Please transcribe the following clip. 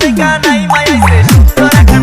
দেখা নাই মায়াইছে সুন্দর এখন